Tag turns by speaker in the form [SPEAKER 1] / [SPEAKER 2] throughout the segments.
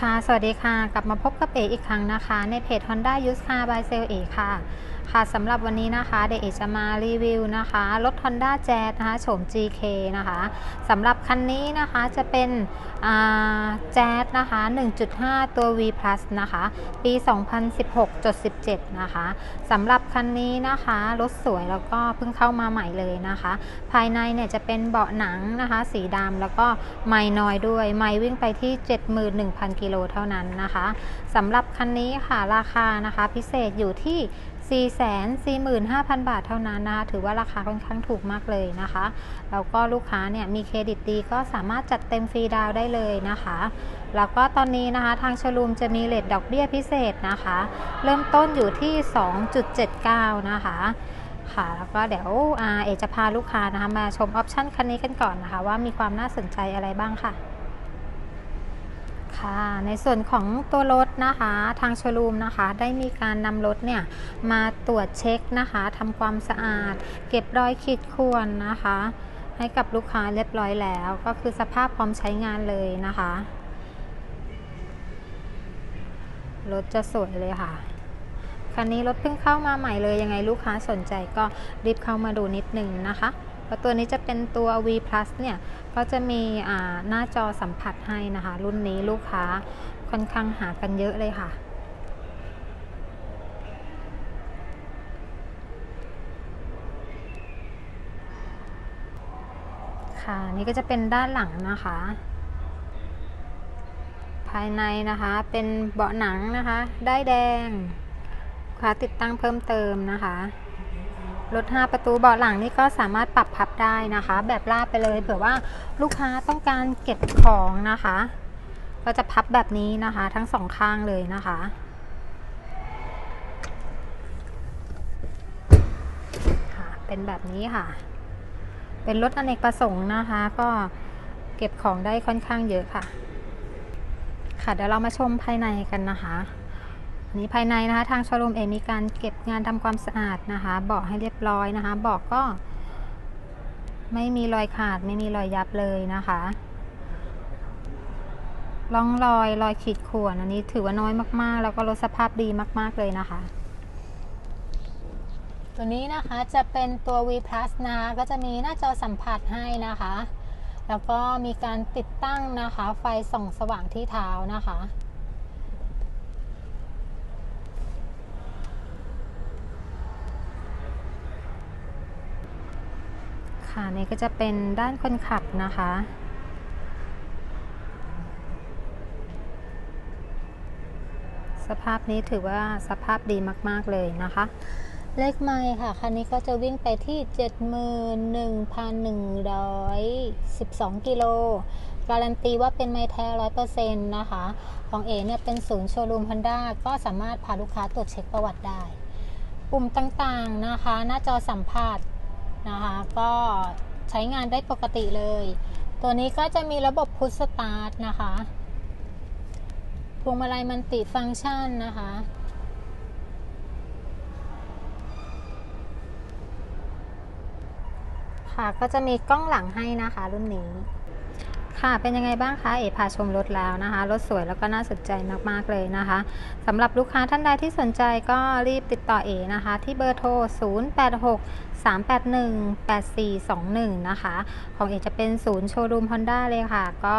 [SPEAKER 1] ค่ะ สวัสดีค่ะ กลับมาพบกับเออีกครั้งนะคะ ในเพจ Honda Used Car by Sale เอค่ะ ค่ะสำหรับวันนี้นะคะเดยวเอจะมารีวิวนะคะรถ Honda Jazz นะคะโฉม GK นะคะสำหรับคันนี้นะคะจะเป็นแจ๊สนะคะ 1.5 ตัว V Plus นะคะ ปี 2016.17 นะคะสำหรับคันนี้นะคะรถสวยแล้วก็เพิ่งเข้ามาใหม่เลยนะคะ ภายในเนี่ยจะเป็นเบาะหนังนะคะ สีดำแล้วก็ไม่น้อยด้วย ไม่วิ่งไปที่ 71,000 กิโลเท่านั้นนะคะสำหรับคันนี้ค่ะราคานะคะพิเศษอยู่ที่ 445,000 บาทเท่านั้นนะคะถือว่าราคาค่อนข้างถูกมากเลยนะคะแล้วก็ลูกค้าเนี่ยมีเครดิตดีก็สามารถจัดเต็มฟรีดาวได้เลยนะคะ แล้วก็ตอนนี้นะคะทางชลูมจะมีเลทดอกเบี้ยพิเศษนะคะ เริ่มต้นอยู่ที่ 2.79 นะคะค่ะแล้วก็เดี๋ยวเอจะพาลูกค้านะคะมาชมออปชันคันนี้กันก่อนนะคะ ว่ามีความน่าสนใจอะไรบ้างค่ะ ค่ะในส่วนของตัวรถนะคะทางโชลูมนะคะ ได้มีการนำรถเนี่ยมาตรวจเช็คนะคะทำความสะอาด เก็บรอยขีดข่วนนะคะ ให้กับลูกค้าเรียบร้อยแล้ว ก็คือสภาพพร้อมใช้งานเลยนะคะรถจะสวยเลยค่ะคันนี้รถเพิ่งเข้ามาใหม่เลยยังไงลูกค้าสนใจก็รีบเข้ามาดูนิดนึงนะคะ เพราะตัวนี้จะเป็นตัว V Plus เนี่ยก็จะมีหน้าจอสัมผัสให้นะคะ รุ่นนี้ลูกค้าค่อนข้างหากันเยอะเลยค่ะค่ะนี่ก็จะเป็นด้านหลังนะคะ ภายในนะคะเป็นเบาะหนังนะคะ ได้แดงค่ะติดตั้งเพิ่มเติมนะคะ รถ 5 ประตูเบาะหลังนี่ก็สามารถปรับพับได้นะคะ แบบลาดไปเลยเผื่อว่าลูกค้าต้องการเก็บของนะคะ ก็จะพับแบบนี้นะคะ ทั้งสองข้างเลยนะคะค่ะเป็นแบบนี้ค่ะ เป็นรถอเนกประสงค์นะคะ ก็เก็บของได้ค่อนข้างเยอะค่ะ ค่ะเดี๋ยวเรามาชมภายในกันนะคะ นี้ภายในนะคะ ทางชว์รูมเองมีการเก็บงานทำความสะอาดนะคะเบาะให้เรียบร้อยนะคะเบาะก็ ไม่มีรอยขาดไม่มีรอยยับเลยนะคะร่องรอยรอยขีดข่วนอันนี้ถือว่าน้อยมากๆ แล้วก็รถสภาพดีมาก ๆเลยนะคะ ตัวนี้นะคะจะเป็นตัว V Plus นะคะก็จะมีหน้าจอสัมผัสให้นะคะ แล้วก็มีการติดตั้งนะคะ ไฟส่องสว่างที่เท้านะคะ ค่ะนี่ก็จะเป็นด้านคนขับนะคะ สภาพนี้ถือว่าสภาพดีมาก ๆ เลยนะคะ เลขไม้ค่ะ คันนี้ก็จะวิ่งไปที่ 71,112 กิโลการันตีว่าเป็นไม้แท้ร้อยเปอร์เซ็นต์นะคะ ของเอเนี่ยเป็นศูนย์โชว์รูมฮอนด้าก็สามารถพาลูกค้าตรวจเช็คประวัติได้ ปุ่มต่างๆนะคะ หน้าจอสัมผัส นะคะก็ใช้งานได้ปกติเลย ตัวนี้ก็จะมีระบบพุทสตาร์ทนะคะพวงมาลัยมันติฟังก์ชันนะคะค่ะก็จะมีกล้องหลังให้นะคะรุ่นนี้ ค่ะ เป็นยังไงบ้างคะ เอพาชมรถแล้วนะคะ รถสวยแล้วก็น่าสนใจมากๆเลยนะคะ สำหรับลูกค้าท่านใดที่สนใจก็รีบติดต่อเอนะคะ ที่เบอร์โทร 086 381 8421 นะคะ ของเอจะเป็นศูนย์โชว์รูมฮอนด้าเลยค่ะ ก็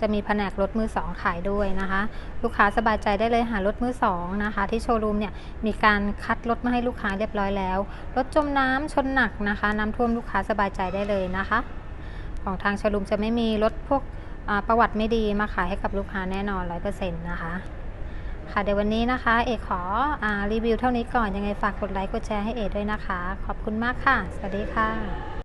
[SPEAKER 1] จะมีแผนกรถมือสองขายด้วยนะคะ ลูกค้าสบายใจได้เลยหารถมือสองนะคะ ที่โชว์รูมเนี่ย มีการคัดรถมาให้ลูกค้าเรียบร้อยแล้ว รถจมน้ำชนหนักนะคะ น้ำท่วมลูกค้าสบายใจได้เลยนะคะ ของทางชลุมจะไม่มีรถพวกประวัติไม่ดีมาขายให้กับลูกค้าแน่นอน 100%นะคะค่ะเดี๋ยววันนี้นะคะ เอกขออรีวิวเท่านี้ก่อนยังไงฝากกดไลค์กดแชร์ให้เอกด้วยนะคะ ขอบคุณมากค่ะ สวัสดีค่ะ